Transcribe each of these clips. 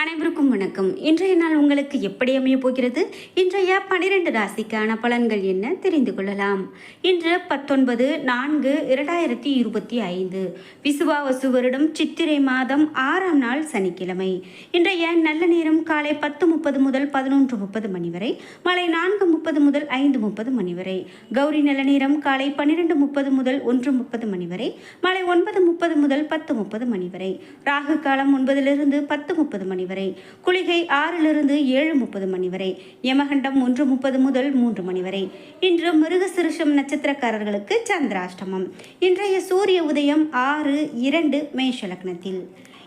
அனைவருக்கும் வணக்கம். இன்றைய நாள் உங்களுக்கு எப்படி அமைய போகிறது? இன்றைய பனிரெண்டு ராசிக்கான பலன்கள் என்ன தெரிந்து கொள்ளலாம். இன்று பத்தொன்பது நான்கு இரண்டாயிரத்தி இருபத்தி ஐந்து. விசுவாவசு வருடம் சித்திரை மாதம் ஆறாம் நாள் சனிக்கிழமை. இன்றைய நல்ல நேரம் காலை பத்து முப்பது முதல் பதினொன்று முப்பது மணி வரை மாலை நான்கு முப்பது முதல் ஐந்து முப்பது மணி வரை கௌரி நல்ல நேரம் காலை பன்னிரெண்டு முப்பது முதல் ஒன்று முப்பது மணி வரை மாலை ஒன்பது முப்பது முதல் பத்து முப்பது மணி வரை ராகு காலம் ஒன்பதிலிருந்து பத்து முப்பது மணி வரை குளிகை ஆறிலிருந்து ஏழு முப்பது மணி வரை யமகண்டம் ஒன்று முப்பது முதல் மூன்று மணி வரை இன்று மிருகசிருஷம் நட்சத்திரக்காரர்களுக்கு சந்திராஷ்டமம். இன்றைய சூரிய உதயம் ஆறு இரண்டு மேஷ லக்னத்தில்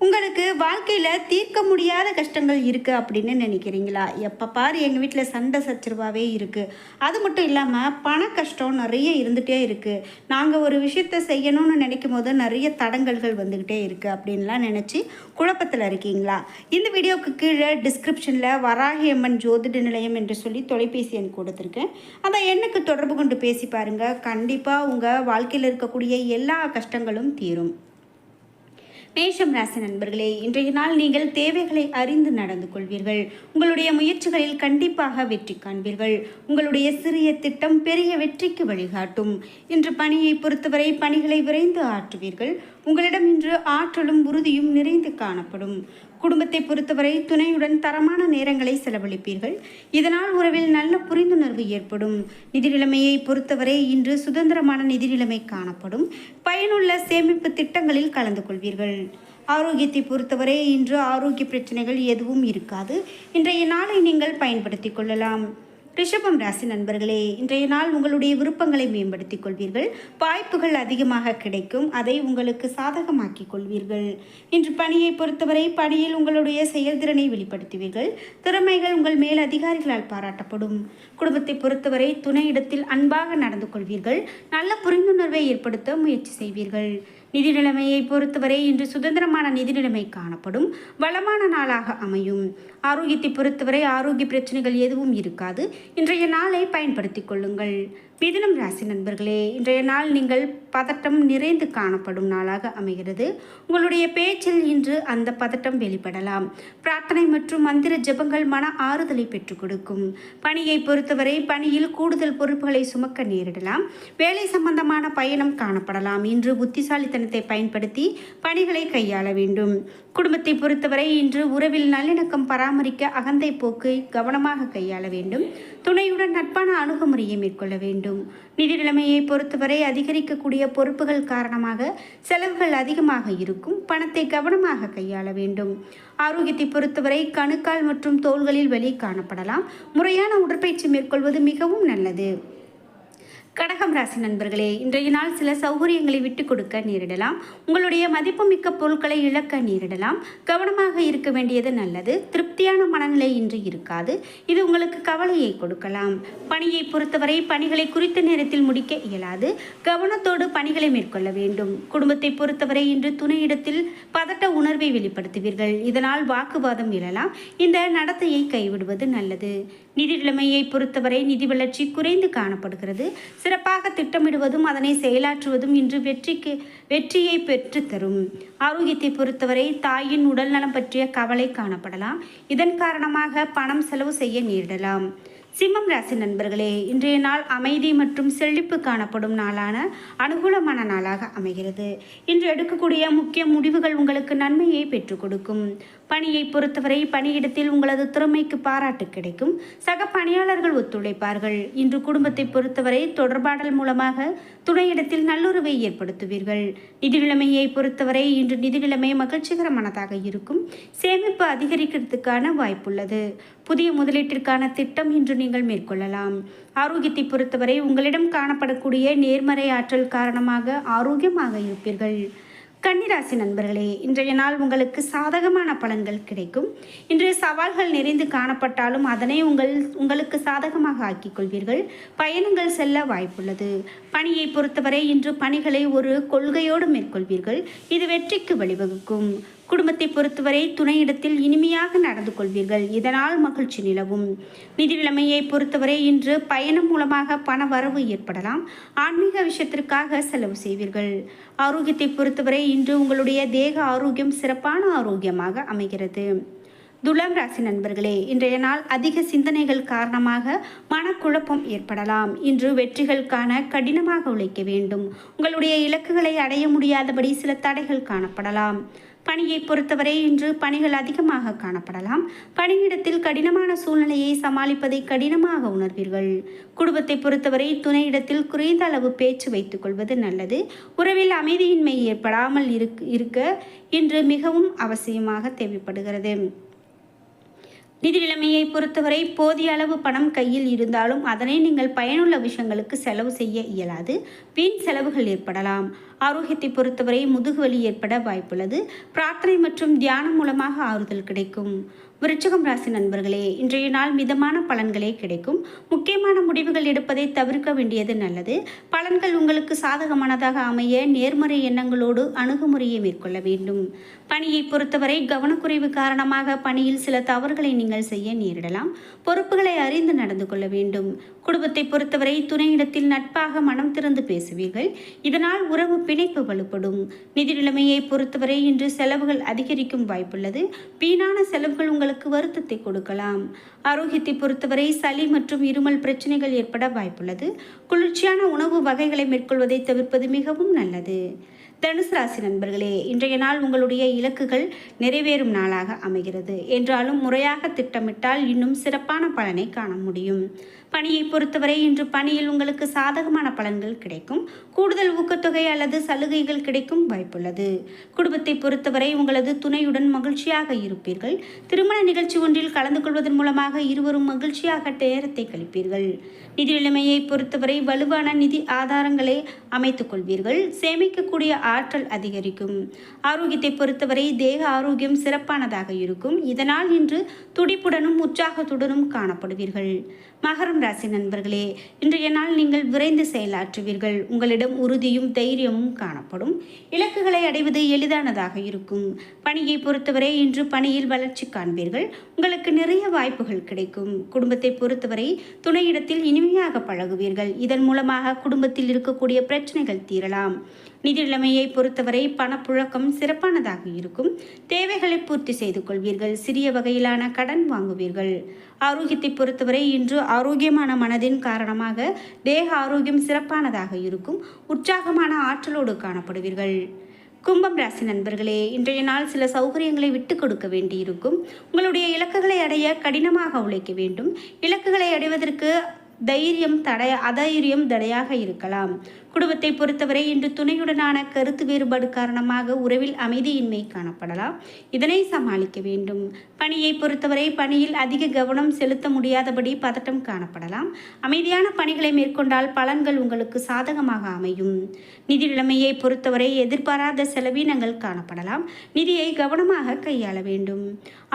உங்களுக்கு வாழ்க்கையில் தீர்க்க முடியாத கஷ்டங்கள் இருக்குது அப்படின்னு நினைக்கிறீங்களா? எப்போ பாரு எங்கள் வீட்டில் சண்டை சச்சரவாகவே இருக்குது அது மட்டும் இல்லாமல் பண கஷ்டம் நிறைய இருந்துகிட்டே இருக்குது நாங்கள் ஒரு விஷயத்த செய்யணும்னு நினைக்கும் போது நிறைய தடங்கல்கள் வந்துக்கிட்டே இருக்குது அப்படின்லாம் நினச்சி குழப்பத்தில் இருக்கீங்களா? இந்த வீடியோவுக்கு கீழே டிஸ்கிரிப்ஷனில் வராகி அம்மன் ஜோதிட நிலையம் என்று சொல்லி தொலைபேசி எண் கொடுத்துருக்கேன். அதை எண்ணுக்கு தொடர்பு கொண்டு பேசி பாருங்கள் கண்டிப்பாக உங்கள் வாழ்க்கையில் இருக்கக்கூடிய எல்லா கஷ்டங்களும் தீரும். மேஷம் ராசி நண்பர்களே இன்றைய நாள் நீங்கள் தேவைகளை அறிந்து நடந்து கொள்வீர்கள். உங்களுடைய முயற்சிகளில் கண்டிப்பாக வெற்றி காண்பீர்கள். உங்களுடைய சிறிய திட்டம் பெரிய வெற்றிக்கு வழிகாட்டும். இன்று பணியை பொறுத்தவரை பணிகளை விரைந்து ஆற்றுவீர்கள். உங்களிடம் இன்று ஆற்றலும் உறுதியும் நிறைந்து காணப்படும். குடும்பத்தை பொறுத்தவரை துணையுடன் தரமான நேரங்களை செலவழிப்பீர்கள். இதனால் உறவில் நல்ல புரிந்துணர்வு ஏற்படும். நிதி நிலைமையை பொறுத்தவரை இன்று சுதந்திரமான நிதி நிலைமை காணப்படும். பயனுள்ள சேமிப்பு திட்டங்களில் கலந்து கொள்வீர்கள். ஆரோக்கியத்தை பொறுத்தவரை இன்று ஆரோக்கிய பிரச்சனைகள் எதுவும் இருக்காது. இன்றைய நாளை நீங்கள் பயன்படுத்தி கொள்ளலாம். ரிஷபம் ராசி நண்பர்களே இன்றைய நாள் உங்களுடைய விருப்பங்களை மேம்படுத்திக் கொள்வீர்கள். வாய்ப்புகள் அதிகமாக கிடைக்கும். அதை உங்களுக்கு சாதகமாக்கிக் கொள்வீர்கள். இன்று பணியை பொறுத்தவரை பணியில் உங்களுடைய செயல்திறனை வெளிப்படுத்துவீர்கள். திறமைகள் உங்கள் மேல் அதிகாரிகளால் பாராட்டப்படும். குடும்பத்தை பொறுத்தவரை துணையிடத்தில் அன்பாக நடந்து கொள்வீர்கள். நல்ல புரிந்துணர்வை ஏற்படுத்த முயற்சி செய்வீர்கள். நிதி நிலைமையை பொறுத்தவரை இன்று சுதந்திரமான நிதி நிலைமை காணப்படும். வளமான நாளாக அமையும். ஆரோக்கியத்தை பொறுத்தவரை ஆரோக்கிய பிரச்சனைகள் எதுவும் இருக்காது. இன்றைய நாளை பயன்படுத்திக் கொள்ளுங்கள். மிதினம் ராசி நண்பர்களே இன்றைய நாள் நீங்கள் பதட்டம் நிறைந்து காணப்படும் நாளாக அமைகிறது. உங்களுடைய பேச்சில் இன்று அந்த பதட்டம் வெளிப்படலாம். பிரார்த்தனை மற்றும் மந்திர ஜெபங்கள் மன ஆறுதலை பெற்றுக் கொடுக்கும். பணியை பொறுத்தவரை பணியில் கூடுதல் பொறுப்புகளை சுமக்க நேரிடலாம். வேலை சம்பந்தமான பயணம் காணப்படலாம். இன்று புத்திசாலித்தனத்தை பயன்படுத்தி பணிகளை கையாள வேண்டும். குடும்பத்தை பொறுத்தவரை இன்று உறவில் நல்லிணக்கம் பராமரிக்க அகந்தை போக்கு கவனமாக கையாள வேண்டும். துணையுடன் நட்பான அணுகுமுறையை மேற்கொள்ள வேண்டும். நிதி நிலைமையை பொறுத்தவரை அதிகரிக்கக்கூடிய பொறுப்புகள் காரணமாக செலவுகள் அதிகமாக இருக்கும். பணத்தை கவனமாக கையாள வேண்டும். ஆரோக்கியத்தை பொறுத்தவரை கணுக்கால் மற்றும் தோள்களில் வெளி காணப்படலாம். முறையான உடற்பயிற்சி மேற்கொள்வது மிகவும் நல்லது. கடகம் ராசி நண்பர்களே இன்றைய நாள் சில சௌகரியங்களை விட்டு கொடுக்க நேரிடலாம். உங்களுடைய மதிப்புமிக்க பொருட்களை இழக்க நேரிடலாம். கவனமாக இருக்க வேண்டியது நல்லது. திருப்தியான மனநிலை இன்று இருக்காது. இது உங்களுக்கு கவலையை கொடுக்கலாம். பணியை பொறுத்தவரை பணிகளை குறித்த நேரத்தில் முடிக்க இயலாது. கவனத்தோடு பணிகளை மேற்கொள்ள வேண்டும். குடும்பத்தை பொறுத்தவரை இன்று துணையிடத்தில் பதட்ட உணர்வை வெளிப்படுத்துவீர்கள். இதனால் வாக்குவாதம் எழலாம் இந்த நடத்தையை கைவிடுவது நல்லது. நிதி நிலைமையை பொறுத்தவரை நிதி வளர்ச்சி குறைந்து காணப்படுகிறது. சிறப்பாக திட்டமிடுவதும் அதனை செயலாற்றுவதும் இன்று வெற்றிக்கு வெற்றியை பெற்றுத்தரும் ஆரோக்கியத்தை பொறுத்தவரை தாயின் உடல் நலம் பற்றிய கவலை காணப்படலாம். இதன் காரணமாக பணம் செலவு செய்ய நேரிடலாம். சிம்மம் ராசி நண்பர்களே இன்றைய நாள் அமைதி மற்றும் செழிப்பு காணப்படும் நாளான அனுகூலமான நாளாக அமைகிறது. இன்று எடுக்கக்கூடிய முக்கிய முடிவுகள் உங்களுக்கு நன்மையை பெற்றுக் கொடுக்கும். பணியை பொறுத்தவரை பணியிடத்தில் உங்களது திறமைக்கு பாராட்டு கிடைக்கும். சக பணியாளர்கள் ஒத்துழைப்பார்கள். இன்று குடும்பத்தை பொறுத்தவரை தொடர்பாடல் மூலமாக துணையிடத்தில் நல்லுறவை ஏற்படுத்துவீர்கள். நிதிநிலைமையை பொறுத்தவரை இன்று நிதி நிலைமை மகிழ்ச்சிகரமானதாக இருக்கும். சேமிப்பு அதிகரிக்கிறதுக்கான வாய்ப்புள்ளது. புதிய முதலீட்டிற்கான திட்டம் இன்று நீங்கள் மேற்கொள்ளலாம். ஆரோக்கியத்தை பொறுத்தவரை உங்களிடம் காணப்படக்கூடிய நேர்மறை ஆற்றல் காரணமாக ஆரோக்கியமாக இருப்பீர்கள். கன்னிராசி நண்பர்களே இன்றைய நாள் உங்களுக்கு சாதகமான பலன்கள் கிடைக்கும். இன்று சவால்கள் நிறைந்து காணப்பட்டாலும் அதனை உங்கள் உங்களுக்கு சாதகமாக ஆக்கிக் கொள்வீர்கள். பயணங்கள் செல்ல வாய்ப்புள்ளது. பணியை பொறுத்தவரை இன்று பணிகளை ஒரு கொள்கையோடு மேற்கொள்வீர்கள். இது வெற்றிக்கு வழிவகுக்கும். குடும்பத்தை பொறுத்தவரை துணையிடத்தில் இனிமையாக நடந்து கொள்வீர்கள். இதனால் மகிழ்ச்சி நிலவும். நிதி நிலைமையை பொறுத்தவரை இன்று பயணம் மூலமாக பண வரவு ஏற்படலாம். ஆன்மீக விஷயத்திற்காக செலவு செய்வீர்கள். ஆரோக்கியத்தை பொறுத்தவரை இன்று உங்களுடைய தேக ஆரோக்கியம் சிறப்பான ஆரோக்கியமாக அமைகிறது. துலாம் ராசி நண்பர்களே இன்றைய நாள் அதிக சிந்தனைகள் காரணமாக மனக்குழப்பம் ஏற்படலாம். இன்று வெற்றிகள் காண கடினமாக உழைக்க வேண்டும். உங்களுடைய இலக்குகளை அடைய முடியாதபடி சில தடைகள் காணப்படலாம். பணியை பொறுத்தவரை இன்று பணிகள் அதிகமாக காணப்படலாம். பணியிடத்தில் கடினமான சூழ்நிலையை சமாளிப்பதை கடினமாக உணர்வீர்கள். குடும்பத்தை பொறுத்தவரை துணையிடத்தில் குறைந்த அளவு பேச்சு வைத்துக் கொள்வது நல்லது. உறவில் அமைதியின்மை ஏற்படாமல் இருக்க இன்று மிகவும் அவசியமாக தேவைப்படுகிறது. நிதி நிலைமையை பொறுத்தவரை போதிய அளவு பணம் கையில் இருந்தாலும் அதனை நீங்கள் பயனுள்ள விஷயங்களுக்கு செலவு செய்ய இயலாது. வீண் செலவுகள் ஏற்படலாம். ஆரோக்கியத்தை பொறுத்தவரை முதுகுவலி ஏற்பட வாய்ப்புள்ளது. பிரார்த்தனை மற்றும் தியானம் மூலமாக ஆறுதல் கிடைக்கும். விருச்சகம் ராசி நண்பர்களே இன்றைய நாள் மிதமான பலன்களே கிடைக்கும். முக்கியமான முடிவுகள் எடுப்பதை தவிர்க்க வேண்டியது நல்லது. பலன்கள் உங்களுக்கு சாதகமானதாக அமைய நேர்மறை எண்ணங்களோடு அணுகுமுறையை மேற்கொள்ள வேண்டும். பணியை பொறுத்தவரை கவனக்குறைவு காரணமாக பணியில் சில தவறுகளை நீங்கள் செய்ய நேரிடலாம். பொறுப்புகளை அறிந்து நடந்து கொள்ள வேண்டும். குடும்பத்தை பொறுத்தவரை துணையிடத்தில் நட்பாக மனம் திறந்து பேசுவீர்கள். இதனால் உறவு பிணைப்பு வலுப்படும். நிதி நிலைமையை பொறுத்தவரை இன்று செலவுகள் அதிகரிக்கும் வாய்ப்புள்ளது. வீணான செலவுகள் உங்களுக்கு வருத்தத்தை கொடுக்கலாம். ஆரோக்கியத்தை பொறுத்தவரை சளி மற்றும் இருமல் பிரச்சனைகள் ஏற்பட வாய்ப்புள்ளது. குளிர்ச்சியான உணவு வகைகளை மேற்கொள்வதை தவிர்ப்பது மிகவும் நல்லது. தனுசு ராசி நண்பர்களே இன்றைய நாள் உங்களுடைய இலக்குகள் நிறைவேறும் நாளாக அமைகிறது. என்றாலும் முறையாக திட்டமிட்டால் இன்னும் சிறப்பான பலனை காண முடியும். பணியை பொறுத்தவரை இன்று பணியில் உங்களுக்கு சாதகமான பலன்கள் கிடைக்கும். கூடுதல் ஊக்கத்தொகை அல்லது சலுகைகள் கிடைக்கும் வாய்ப்புள்ளது. குடும்பத்தை பொறுத்தவரை உங்களது துணையுடன் மகிழ்ச்சியாக இருப்பீர்கள். திருமண நிகழ்ச்சி ஒன்றில் கலந்து கொள்வதன் மூலமாக இருவரும் மகிழ்ச்சியாக நேரத்தை கழிப்பீர்கள். நிதி நிலைமையை பொறுத்தவரை வலுவான நிதி ஆதாரங்களை அமைத்துக் கொள்வீர்கள். சேமிக்கக்கூடிய ஆற்றல் அதிகரிக்கும். ஆரோக்கியத்தை பொறுத்தவரை தேக ஆரோக்கியம் சிறப்பானதாக இருக்கும். இதனால் இன்று துடிப்புடனும் உற்சாகத்துடனும் காணப்படுவீர்கள். மகரம் ராசி நண்பர்களே இன்றைய நாள் நீங்கள் விரைந்து செயலாற்றுவீர்கள். உங்களிடம் உறுதியும் தைரியமும் காணப்படும். இலக்குகளை அடைவது எளிதானதாக இருக்கும். பணியை பொறுத்தவரை இன்று பணியில் வளர்ச்சி காண்பீர்கள். உங்களுக்கு நிறைய வாய்ப்புகள் கிடைக்கும். குடும்பத்தை பொறுத்தவரை துணையிடத்தில் இனிமையாக பழகுவீர்கள். இதன் மூலமாக குடும்பத்தில் இருக்கக்கூடிய பிரச்சனைகள் தீரலாம். நிதி நிலைமையை பொறுத்தவரை பணப்புழக்கம் சிறப்பானதாக இருக்கும். தேவைகளை பூர்த்தி செய்து கொள்வீர்கள். சிறிய வகையிலான கடன் வாங்குவீர்கள். ஆரோக்கியத்தை பொறுத்தவரை இன்று ஆரோக்கியமான மனதின் காரணமாக தேக ஆரோக்கியம் சிறப்பானதாக இருக்கும். உற்சாகமான ஆற்றலோடு காணப்படுவீர்கள். கும்பம் ராசி நண்பர்களே இன்றைய நாள் சில சௌகரியங்களை விட்டு கொடுக்க வேண்டியிருக்கும். உங்களுடைய இலக்குகளை அடைய கடினமாக உழைக்க வேண்டும். இலக்குகளை அடைவதற்கு தைரியம் தடை அதைரியம் தடையாக இருக்கலாம். குடும்பத்தை பொறுத்தவரை இன்று துணையுடனான கருத்து வேறுபாடு காரணமாக உறவில் அமைதியின்மை காணப்படலாம். இதனை சமாளிக்க வேண்டும். பணியை பொறுத்தவரை பணியில் அதிக கவனம் செலுத்த முடியாதபடி பதட்டம் காணப்படலாம். அமைதியான பணிகளை மேற்கொண்டால் பலன்கள் உங்களுக்கு சாதகமாக அமையும். நிதி நிலைமையை பொறுத்தவரை எதிர்பாராத செலவினங்கள் காணப்படலாம். நிதியை கவனமாக கையாள வேண்டும்.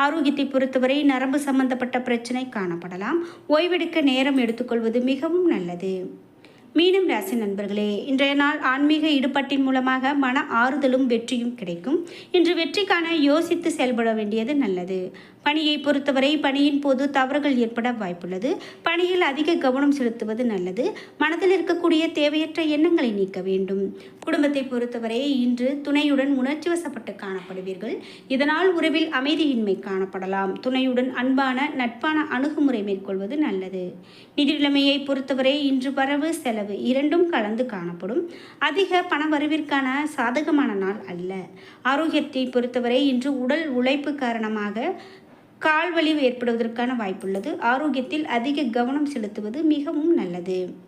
ஆரோக்கியத்தை பொறுத்தவரை நரம்பு சம்பந்தப்பட்ட பிரச்சனை காணப்படலாம். ஓய்வெடுக்க நேரம் எடுத்துக்கொள்வது மிகவும் நல்லது. மீனம் ராசி நண்பர்களே இன்றைய நாள் ஆன்மீக ஈடுபாட்டின் மூலமாக மன ஆறுதலும் வெற்றியும் கிடைக்கும். இன்று வெற்றிக்கான யோசித்து செயல்பட வேண்டியது நல்லது. பணியை பொறுத்தவரை பணியின் போது தவறுகள் ஏற்பட வாய்ப்புள்ளது. பணியில் அதிக கவனம் செலுத்துவது நல்லது. மனதில் இருக்கக்கூடிய தேவையற்ற எண்ணங்களை நீக்க வேண்டும். குடும்பத்தை பொறுத்தவரை இன்று துணையுடன் உணர்ச்சி வசப்பட்டு காணப்படுவீர்கள். இதனால் உறவில் அமைதியின்மை காணப்படலாம். துணையுடன் அன்பான நட்பான அணுகுமுறை மேற்கொள்வது நல்லது. நிதி நிலைமையை பொறுத்தவரை இன்று வரவு செலவு இரண்டும் கலந்து காணப்படும். அதிக பண வரவிற்கான சாதகமான நாள் அல்ல. ஆரோக்கியத்தை பொறுத்தவரை இன்று உடல் உழைப்பு காரணமாக கால்வலி ஏற்படுவதற்கான வாய்ப்புள்ளது. ஆரோக்கியத்தில் அதிக கவனம் செலுத்துவது மிகவும் நல்லது.